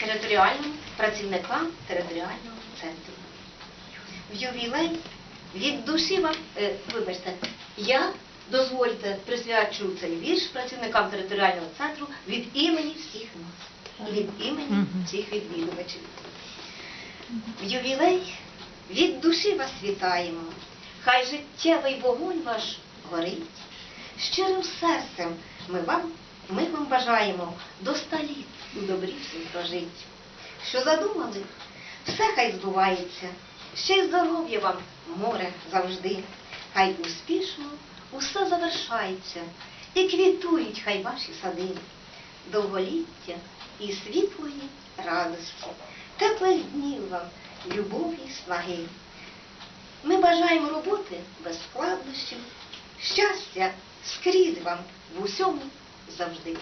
територіальним працівникам територіального центру. В ювілей від душі вам, е, вибачте, я дозвольте присвячу цей вірш працівникам територіального центру від імені всіх нас і від імені всіх відвідувачів. В ювілей від душі вас вітаємо, хай життєвий вогонь ваш горить. Щирим серцем ми вам, ми вам бажаємо до ста літ у добрі всім прожить. Що задумали, все хай збувається, ще й здоров'я вам море завжди. Хай успішно усе завершається, і квітують хай ваші сади. Довголіття і світлої радості, теплих днів вам, любові й снаги. Ми бажаємо роботи без складнощів, щастя скрізь вам в усьому завжди.